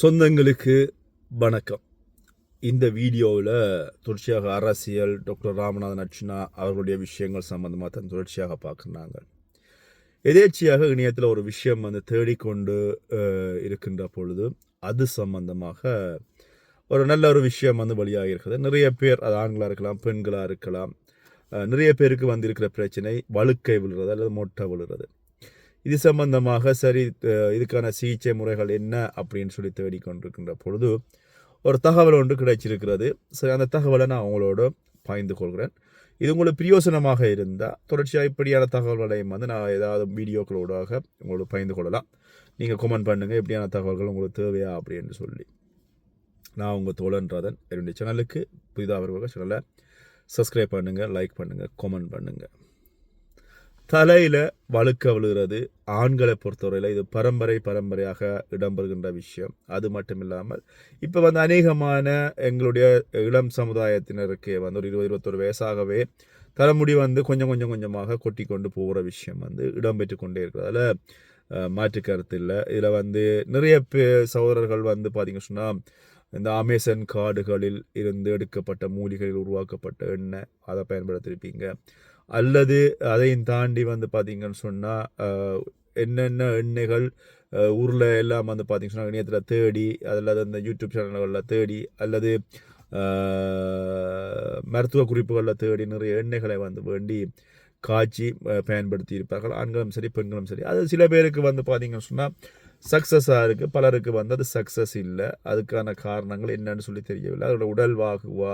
சொந்தங்களுக்கு வணக்கம். இந்த வீடியோவில் தொடர்ச்சியாக அரசியல் டாக்டர் ராமநாதன் அர்ச்சனா அவர்களுடைய விஷயங்கள் சம்பந்தமாக தான் தொடர்ச்சியாக பார்க்குறாங்க எதேச்சியாக இணையத்தில் ஒரு விஷயம் வந்து தேடிக்கொண்டு இருக்கின்ற பொழுது அது சம்பந்தமாக ஒரு நல்ல ஒரு விஷயம் வந்து வழியாக இருக்குது நிறைய பேர் அது ஆண்களாக இருக்கலாம் பெண்களாக இருக்கலாம் நிறைய பேருக்கு வந்திருக்கிற பிரச்சனை வழுக்கை விழுறது அல்லது மொட்டை விழுறது. இது சம்பந்தமாக சரி இதுக்கான சிகிச்சை முறைகள் என்ன அப்படின்னு சொல்லி தேடிக்கொண்டிருக்கின்ற பொழுது ஒரு தகவல் ஒன்று கிடைச்சிருக்கிறது. சரி அந்த தகவலை நான் உங்களோட பகிர்ந்து கொள்கிறேன். இது உங்களுக்கு பிரயோசனமாக இருந்தால் தொடர்ச்சியாக இப்படியான தகவல்களையும் வந்து நான் ஏதாவது வீடியோக்களோடாக உங்களோட பகிர்ந்து கொள்ளலாம். நீங்கள் கமெண்ட் பண்ணுங்கள் எப்படியான தகவல்கள் உங்களுக்கு தேவையா அப்படின்னு சொல்லி. நான் உங்கள் தோழன்றதன் என்னுடைய சேனலுக்கு புதிதாக வருவாங்க சேனலை சப்ஸ்கிரைப் பண்ணுங்கள் லைக் பண்ணுங்கள் கமெண்ட் பண்ணுங்கள் தலையில் வழுக்க விழுகிறது. ஆண்களை பொறுத்தவரையில் இது பரம்பரை பரம்பரையாக இடம்பெறுகின்ற விஷயம். அது மட்டும் இல்லாமல் இப்போ வந்து அநேகமான எங்களுடைய இளம் சமுதாயத்தினருக்கு வந்து ஒரு இருபது இருபத்தொரு வயசாகவே தலைமுடி வந்து கொஞ்சம் கொஞ்சம் கொஞ்சமாக கொட்டி கொண்டு போகிற விஷயம் வந்து இடம்பெற்று கொண்டே இருக்குது. அதில் மாற்று கருத்து இல்லை. இதில் வந்து நிறைய பே சகோதரர்கள் வந்து பார்த்திங்க சொன்னால் இந்த அமேசான் காடுகளில் இருந்து எடுக்கப்பட்ட மூலிகைகள் உருவாக்கப்பட்ட எண்ணெய் அதை பயன்படுத்தியிருப்பீங்க அல்லது அதையும் தாண்டி வந்து பார்த்தீங்கன்னு சொன்னால் என்னென்ன எண்ணெய்கள் ஊரில் எல்லாம் வந்து பார்த்தீங்கன்னு இணையத்தில் தேடி அல்லது அந்த யூடியூப் சேனல்களில் தேடி அல்லது மருத்துவ குறிப்புகளில் தேடி நிறைய எண்ணெய்களை வந்து வேண்டி காய்ச்சி பயன்படுத்தி இருப்பார்கள் ஆண்களும் சரி பெண்களும் சரி. அது சில பேருக்கு வந்து பார்த்தீங்கன்னு சொன்னால் சக்ஸஸாக இருக்குது பலருக்கு வந்து அது சக்ஸஸ் இல்லை. அதுக்கான காரணங்கள் என்னன்னு சொல்லி தெரியவில்லை. அதோட உடல் வாகுவா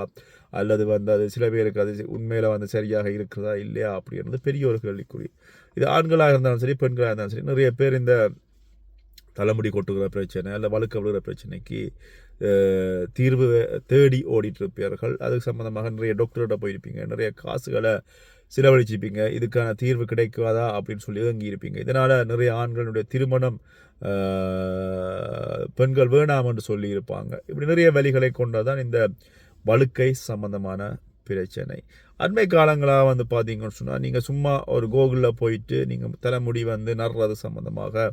அல்லது வந்து அது சில பேருக்கு அது உண்மையில் வந்து சரியாக இருக்கிறதா இல்லையா அப்படின்றது பெரிய ஒரு கேள்விக்குறி. இது ஆண்களாக இருந்தாலும் சரி பெண்களாக இருந்தாலும் சரி நிறைய பேர் இந்த தலைமுடி கொட்டுகிற பிரச்சனை இல்லை வழுக்க விழுகிற பிரச்சனைக்கு தீர்வு தேடி ஓடிட்டு இருப்பீர்கள். அதுக்கு சம்மந்தமாக நிறைய டாக்டர்கிட்ட போயிருப்பீங்க. நிறைய காசுகளை செலவழிச்சிருப்பீங்க இதுக்கான தீர்வு கிடைக்காதா அப்படின்னு சொல்லி ஏங்கி இருப்பீங்க இதனால் நிறைய ஆண்களுடைய திருமணம் பெண்கள் வேணாம் என்று சொல்லியிருப்பாங்க. இப்படி நிறைய வழிகளை கொண்டதான் இந்த வழுக்கை சம்பந்தமான பிரச்சனை. அண்மை காலங்களாக வந்து பார்த்தீங்கன்னு சொன்னால் நீங்கள் சும்மா ஒரு கோகுலில் போயிட்டு நீங்கள் தலைமுடி வந்து நடுறது சம்மந்தமாக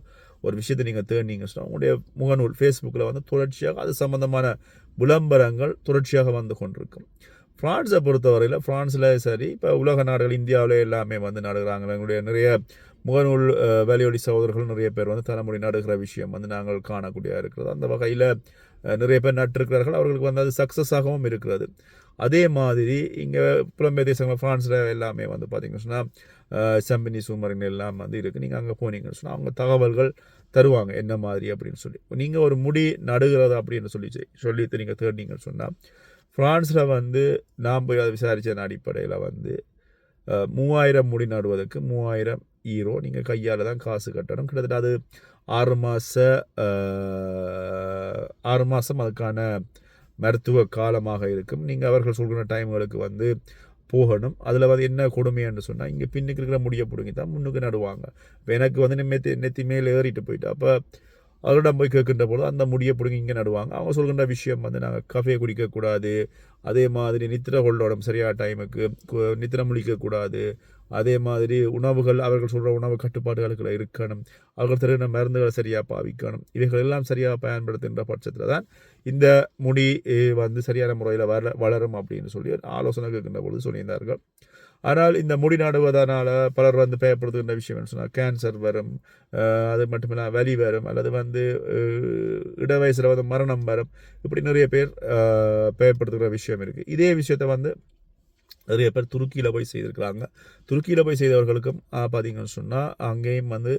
ஒரு விஷயத்தை நீங்கள் தேடினீங்கன்னு சொன்னால் உங்களுடைய முகநூல் ஃபேஸ்புக்கில் வந்து தொடர்ச்சியாக அது சம்மந்தமான விளம்பரங்கள் தொடர்ச்சியாக வந்து கொண்டிருக்கும். ஃப்ரான்ஸை பொறுத்தவரையில் ஃப்ரான்ஸில் சரி இப்போ உலக நாடுகள் இந்தியாவில் எல்லாமே வந்து நடுகிறாங்க. எங்களுடைய நிறைய முகநூல் அஹ், வேலையொலி சகோதரர்கள் நிறைய பேர் வந்து தலைமுடி நடுகிற விஷயம் வந்து நாங்கள் காணக்கூடிய இருக்கிறது. அந்த வகையில் நிறைய பேர் நட்டிருக்கிறார்கள். அவர்களுக்கு வந்து அது சக்ஸஸாகவும் இருக்கிறது. அதே மாதிரி இங்கே புலம்பெயர் தேசங்கள் ஃப்ரான்ஸில் எல்லாமே வந்து பார்த்தீங்கன்னு சொன்னால் செம்பினி சூமரின் எல்லாம் வந்து இருக்குது நீங்கள் அங்கே போனீங்கன்னு சொன்னால் அவங்க தகவல்கள் தருவாங்க. என்ன மாதிரி அப்படின்னு சொல்லி. நீங்கள் ஒரு முடி நடுகிறது அப்படின்னு சொல்லி சொல்லி நீங்கள் தேடினீங்கன்னு சொன்னால் ஃப்ரான்ஸில் வந்து நான் போய் அதை விசாரித்த அடிப்படையில் வந்து மூவாயிரம் முடி நடுவதற்கு மூவாயிரம் ஈரோ நீங்கள் கையால் தான் காசு கட்டணும். கிட்டத்தட்ட அது ஆறு மாத ஆறு மாதம் அதுக்கான மருத்துவ காலமாக இருக்கும். நீங்கள் அவர்கள் சொல்கிற டைம்களுக்கு வந்து போகணும். அதில் வந்து என்ன கொடுமைன்னு சொன்னால் இங்கே பின்னுக்கு இருக்கிற முடிய பிடுங்கி தான் முன்னுக்கு நடுவாங்க. இப்போ எனக்கு வந்து நெத்தி நெத்தி மேலே ஏறிட்டு போயிட்டு அப்போ அவர்களிடம் போய் கேட்கின்ற பொழுது அந்த முடியை பிடுங்கி இங்கே நடுவாங்க. அவங்க சொல்கின்ற விஷயம் வந்து நாங்கள் கஃபே குடிக்கக்கூடாது. அதே மாதிரி நித்திர கொள்ளோடம் சரியான டைமுக்கு நித்திரம் நித்திர முழிக்கக்கூடாது அதே மாதிரி உணவுகள் அவர்கள் சொல்கிற உணவு கட்டுப்பாடுகளுக்குள்ள இருக்கணும். அவர்கள் தருகிற மருந்துகளை சரியாக பாவிக்கணும். இவைகள் எல்லாம் சரியாக பயன்படுத்துகின்ற பட்சத்தில் தான் இந்த முடி வந்து சரியான முறையில் வள வளரும் அப்படின்னு சொல்லி ஆலோசனை கேட்கின்ற பொழுது சொல்லியிருந்தார்கள். ஆனால் இந்த முடி நாடுவதனால் பலர் வந்து பயப்படுத்துகின்ற விஷயம் என்ன சொன்னால் கேன்சர் வரும் அது அது மட்டுமில்ல வலி வரும் அல்லது வந்து இட வயசில் வந்து மரணம் வரும் இப்படி நிறைய பேர் பயப்படுத்துகிற விஷயம் இருக்குது இதே விஷயத்தை வந்து நிறைய பேர் துருக்கியில் போய் செய்திருக்கிறாங்க. துருக்கியில் போய் செய்தவர்களுக்கும் பார்த்தீங்கன்னு சொன்னால் அங்கேயும் வந்து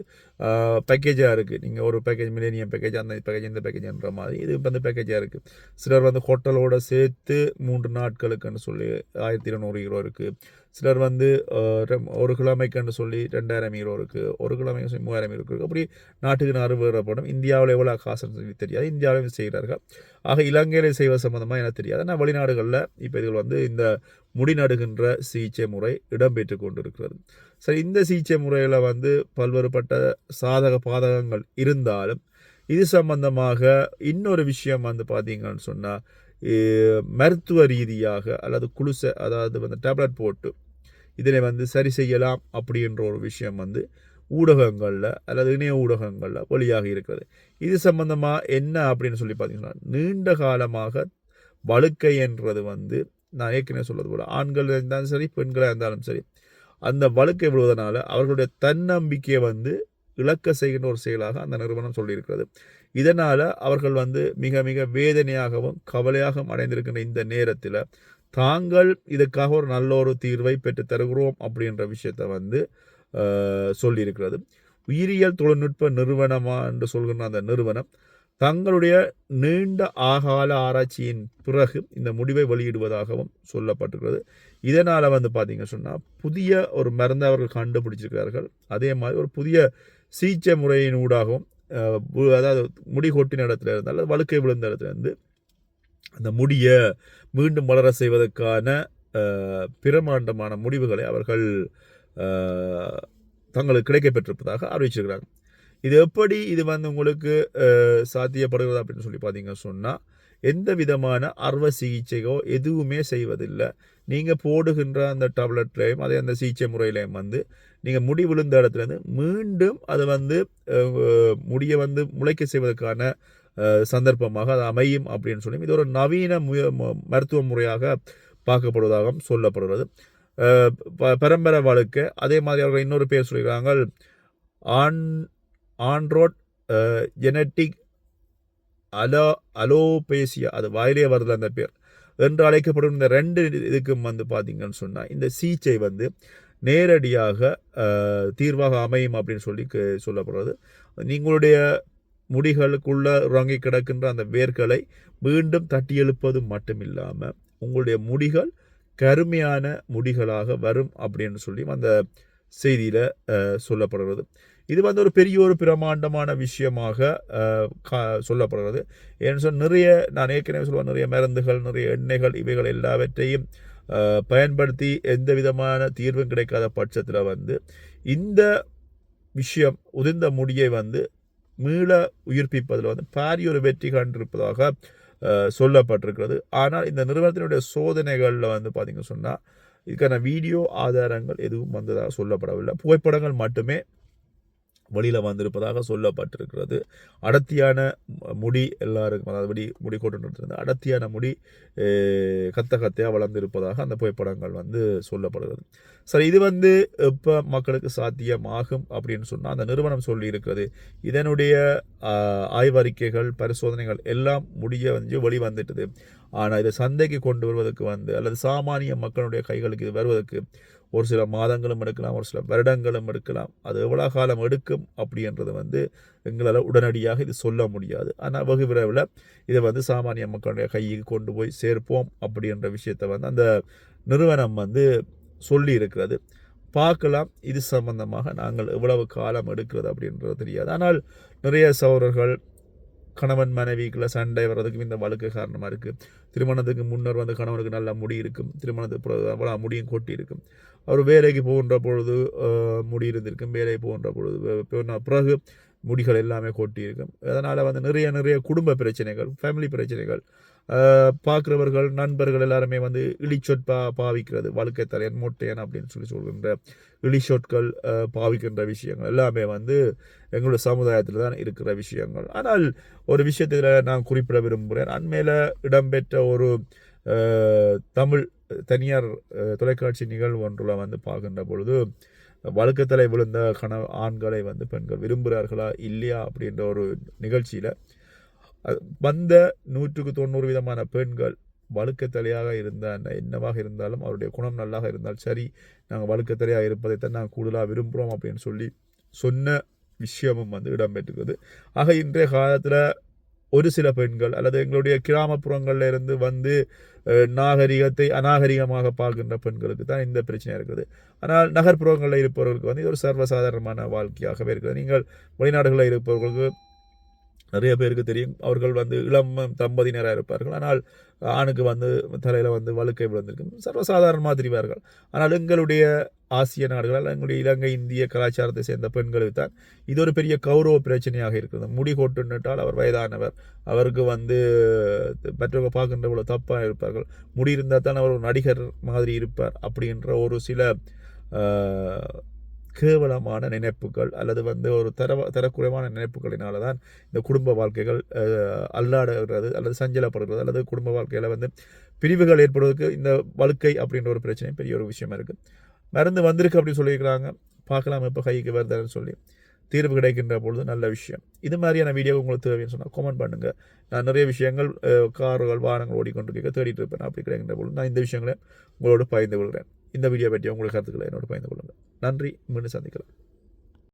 பேக்கேஜாக இருக்குது நீங்கள் ஒரு பேக்கேஜ் மில்லேனியம் பேக்கேஜ் அந்த பேக்கேஜ் இந்த பேக்கேஜ்ன்ற மாதிரி இது வந்து பேக்கேஜாக இருக்குது சிலர் வந்து ஹோட்டலோட சேர்த்து மூன்று நாட்களுக்குன்னு சொல்லி ஆயிரத்தி இருநூறு ஈரோ இருக்குது சிலர் வந்து ஒரு கிழமைக்குன்னு சொல்லி ரெண்டாயிரம் ஈரோ இருக்குது ஒரு கிழமைக்கு சொல்லி மூவாயிரம் ஈரோ இருக்குது அப்படி நாட்டுக்கு நாறு வேறுபடும் இந்தியாவில் எவ்வளோ காசுன்னு சொல்லி தெரியாது. இந்தியாவிலும் செய்கிறார்கள். ஆக இலங்கையில் செய்வது சம்மந்தமாக எனக்கு தெரியாது. ஆனால் வெளிநாடுகளில் இப்போ இதில் வந்து இந்த முடிநடுகின்ற சிகிச்சை முறை இடம்பெற்று கொண்டிருக்கிறது. சரி இந்த சிகிச்சை முறையில் வந்து பல்வேறுபட்ட சாதக பாதகங்கள் இருந்தாலும் இது சம்பந்தமாக இன்னொரு விஷயம் வந்து பார்த்தீங்கன்னு சொன்னால் மருத்துவ ரீதியாக அல்லது குளுசை அதாவது வந்து டேப்லெட் போட்டு இதனை வந்து சரி செய்யலாம் அப்படின்ற ஒரு விஷயம் வந்து ஊடகங்களில் அல்லது இணைய ஊடகங்களில் வழியாக இருக்கிறது. இது சம்பந்தமாக என்ன அப்படின்னு சொல்லி பார்த்தீங்கன்னா நீண்ட காலமாக வழுக்கை என்றது வந்து நான் ஏற்கனவே சொல்வது போல் ஆண்கள் இருந்தாலும் சரி பெண்களாக இருந்தாலும் சரி அந்த வழுக்கை விழுவதனால அவர்களுடைய தன்னம்பிக்கையை வந்து இழக்க செய்கின்ற ஒரு செயலாக அந்த நிறுவனம் சொல்லியிருக்கிறது. இதனால் அவர்கள் வந்து மிக மிக வேதனையாகவும் கவலையாகவும் அடைந்திருக்கின்ற இந்த நேரத்தில் தாங்கள் இதுக்காக ஒரு நல்ல ஒரு தீர்வை பெற்று தருகிறோம் அப்படின்ற விஷயத்தை வந்து சொல்லியிருக்கிறது. உயிரியல் தொழில்நுட்ப நிறுவனமா என்று சொல்கின்ற அந்த நிறுவனம் தங்களுடைய நீண்ட ஆகால ஆராய்ச்சியின் பிறகு இந்த முடிவை வெளியிடுவதாகவும் சொல்லப்பட்டிருக்கிறது. இதனால் வந்து பார்த்தீங்க சொன்னால் புதிய ஒரு மருந்தை அவர்கள் கண்டுபிடிச்சிருக்கிறார்கள். அதே மாதிரி ஒரு புதிய சிகிச்சை முறையின் ஊடாகவும் அதாவது முடி கொட்டின இடத்துல இருந்து அல்லது வழுக்கை விழுந்த இடத்துலேருந்து அந்த முடியை மீண்டும் வளர செய்வதற்கான பிரமாண்டமான முடிவுகளை அவர்கள் தங்களுக்கு கிடைக்கப்பெற்றிருப்பதாக அறிவிச்சிருக்கிறாங்க இது எப்படி இது வந்து உங்களுக்கு சாத்தியப்படுகிறது அப்படின்னு சொல்லி பார்த்தீங்க சொன்னால் எந்த விதமான அறுவை சிகிச்சையோ எதுவுமே செய்வதில்லை. நீங்கள் போடுகின்ற அந்த டேப்லெட்லேயும் அதே அந்த சிகிச்சை முறையிலையும் வந்து நீங்கள் முடி விழுந்த இடத்துலேருந்து மீண்டும் அது வந்து முடியை வந்து முளைக்க செய்வதற்கான சந்தர்ப்பமாக அது அமையும் அப்படின்னு சொல்லி இது ஒரு நவீன முய மருத்துவ முறையாக பார்க்கப்படுவதாகவும் சொல்லப்படுகிறது. பரம்பரை வழக்கு அதே மாதிரி அவர்கள் இன்னொரு பேர் சொல்லியிருக்காங்க ஆண் ஆண்ட்ரோட் ஜெனட்டிக் அலோ அலோபேசியா அது வாயிலே வருது அந்த பேர் என்று அழைக்கப்படும் இந்த ரெண்டு இதுக்கும் வந்து பார்த்தீங்கன்னு சொன்னால் இந்த சிகிச்சை வந்து நேரடியாக தீர்வாக அமையும் அப்படின்னு சொல்லி சொல்லப்படுறது. நீங்களுடைய முடிகளுக்குள்ள உறங்கி கிடக்கின்ற அந்த வேர்களை மீண்டும் தட்டி எழுப்பது மட்டும் இல்லாமல் உங்களுடைய முடிகள் கருமையான முடிகளாக வரும் அப்படின்னு சொல்லி அந்த செய்தியில் சொல்லப்படுறது இது வந்து ஒரு பெரிய ஒரு பிரமாண்டமான விஷயமாக சொல்லப்படுகிறது. ஏன்னு சொன்ன நிறைய நான் ஏற்கனவே சொல்லுவேன் நிறைய மருந்துகள் நிறைய எண்ணெய்கள் இவைகள் எல்லாவற்றையும் பயன்படுத்தி எந்த விதமான தீர்வும் கிடைக்காத பட்சத்தில் வந்து இந்த விஷயம் உதிர்ந்த முடியை வந்து மீள உயிர்ப்பிப்பதில் வந்து பாரிய ஒரு வெற்றி கண்டிருப்பதாக சொல்லப்பட்டிருக்கிறது. ஆனால் இந்த நிறுவனத்தினுடைய சோதனைகளில் வந்து பார்த்திங்க சொன்னால் இதுக்கான வீடியோ ஆதாரங்கள் எதுவும் வந்ததாக சொல்லப்படவில்லை. புகைப்படங்கள் மட்டுமே வழியில் வந்திருப்பதாக சொல்லப்பட்டிருக்கிறது. அடர்த்தியான முடி எல்லாருக்கும் அதாவது முடி முடி கொண்டு அடர்த்தியான முடி கத்த கத்தையாக வளர்ந்திருப்பதாக அந்த புகைப்படங்கள் வந்து சொல்லப்படுகிறது. சரி இது வந்து இப்போ மக்களுக்கு சாத்தியமாகும் அப்படின்னு சொன்னால் அந்த நிறுவனம் சொல்லியிருக்கிறது. இதனுடைய ஆய்வறிக்கைகள் பரிசோதனைகள் எல்லாம் முடிய வந்து வெளிவந்துட்டது. ஆனால் இதை சந்தைக்கு கொண்டு வருவதற்கு வந்து அல்லது சாமானிய மக்களுடைய கைகளுக்கு இது வருவதற்கு ஒரு சில மாதங்களும் எடுக்கலாம் ஒரு சில வருடங்களும் எடுக்கலாம். அது எவ்வளோ காலம் எடுக்கும் அப்படின்றது வந்து எங்களால் உடனடியாக இது சொல்ல முடியாது. ஆனால் வெகு விரைவில் இதை வந்து சாமானிய மக்களுடைய கைக்கு கொண்டு போய் சேர்ப்போம் அப்படின்ற விஷயத்தை வந்து அந்த நிறுவனம் வந்து சொல்லி இருக்கிறது பார்க்கலாம் இது சம்பந்தமாக நாங்கள் எவ்வளவு காலம் எடுக்கிறது அப்படின்றது தெரியாது. ஆனால் நிறைய சௌரர்கள் கணவன் மனைவிக்குள்ள சண்டை வர்றதுக்கும் இந்த வழக்கு காரணமாக இருக்குது திருமணத்துக்கு முன்னர் வந்து கணவனுக்கு நல்ல முடி இருக்கும். திருமணத்துக்கு அவ்வளோ முடியும் கொட்டி இருக்கும். அவர் வேலைக்கு போகின்ற பொழுது முடி இருந்திருக்கும். வேலைக்கு போகின்ற பொழுது பிறகு முடிகள் எல்லாமே கொட்டியிருக்கும். அதனால் வந்து நிறைய நிறைய குடும்ப பிரச்சனைகள் ஃபேமிலி பிரச்சனைகள் பார்க்குறவர்கள் நண்பர்கள் எல்லாருமே வந்து இழிச்சொற்பா பாவிக்கிறது வாழ்க்கை தலையன் மொட்டையன் அப்படின்னு சொல்லி சொல்கின்ற இழிச்சொற்கள் பாவிக்கின்ற விஷயங்கள் எல்லாமே வந்து எங்களுடைய சமுதாயத்தில் தான் இருக்கிற விஷயங்கள். ஆனால் ஒரு விஷயத்தில் நான் குறிப்பிட விரும்புகிறேன். அண்மையில் இடம்பெற்ற ஒரு தமிழ் தனியார் தொலைக்காட்சி நிகழ்வு ஒன்றில் வந்து பார்க்கின்ற பொழுது வழுக்கத்தில் விழுந்த கண ஆண்களை வந்து பெண்கள் விரும்புகிறார்களா இல்லையா அப்படின்ற ஒரு நிகழ்ச்சியில் வந்த நூற்றுக்கு தொண்ணூறு விதமான பெண்கள் வழுக்கத்தலையாக இருந்த என்னவாக இருந்தாலும் அவருடைய குணம் நல்லாக இருந்தால் சரி நாங்கள் வழுக்கத்தலையாக இருப்பதைத்தான் நாங்கள் கூடுதலாக விரும்புகிறோம் அப்படின்னு சொல்லி சொன்ன விஷயமும் வந்து இடம்பெற்றுக்குது ஆக இன்றைய காலத்தில் ஒரு சில பெண்கள் அல்லது எங்களுடைய கிராமப்புறங்களில் இருந்து வந்து நாகரிகத்தை அநாகரிகமாக பார்க்கின்ற பெண்களுக்கு தான் இந்த பிரச்சனை இருக்குது. ஆனால் நகர்ப்புறங்களில் இருப்பவர்களுக்கு வந்து இது ஒரு சர்வசாதாரணமான வாழ்க்கையாகவே இருக்குது. நீங்கள் வெளிநாடுகளில் இருப்பவர்களுக்கு நிறைய பேருக்கு தெரியும். அவர்கள் வந்து இளம் தம்பதியினராக இருப்பார்கள். ஆனால் ஆணுக்கு வந்து தலையில் வந்து வழுக்கை விழுந்திருக்கும். சர்வசாதாரணமாக தெரிவார்கள். ஆனால் எங்களுடைய ஆசிய நாடுகளால் எங்களுடைய இலங்கை இந்திய கலாச்சாரத்தை சேர்ந்த பெண்களுக்கு தான் இது ஒரு பெரிய கௌரவ பிரச்சனையாக இருக்கிறது. முடி கொட்டுன்னுட்டால் அவர் வயதானவர். அவருக்கு வந்து மற்றவங்க பார்க்கின்ற போல தப்பாக இருப்பார்கள். முடி இருந்தால் தான் அவர் ஒரு நடிகர் மாதிரி இருப்பார் அப்படின்ற ஒரு சில கேவலமான நினைப்புகள் அல்லது வந்து ஒரு தர தரக்குறைவான நினைப்புகளினால தான் இந்த குடும்ப வாழ்க்கைகள் அல்லாடுகிறது அல்லது சஞ்சலப்படுகிறது அல்லது குடும்ப வாழ்க்கையில் வந்து பிரிவுகள் ஏற்படுவதற்கு இந்த வழுக்கை அப்படின்ற ஒரு பிரச்சனை பெரிய ஒரு விஷயமா இருக்குது மருந்து வந்திருக்கு அப்படின்னு சொல்லியிருக்கிறாங்க. பார்க்கலாம் இப்போ கைக்கு வருதுன்னு சொல்லி. தீர்வு கிடைக்கின்ற பொழுது நல்ல விஷயம். இது மாதிரியான வீடியோ உங்களுக்கு தேவைன்னு சொன்னால் கமெண்ட் பண்ணுங்கள் நான் நிறைய விஷயங்கள் கார்கள் வாகனங்கள் ஓடிக்கொண்டிருக்க தேடிட்டு இருப்பேன். அப்படி கிடைக்கின்ற பொழுது நான் இந்த விஷயங்களை உங்களோடு பகிர்ந்து கொள்கிறேன். இந்த வீடியோ பற்றி உங்களுக்கு கருத்துக்களை என்னோட பயந்து கொள்ளுங்கள். நன்றி மீண்டும் சந்திக்கலாம்.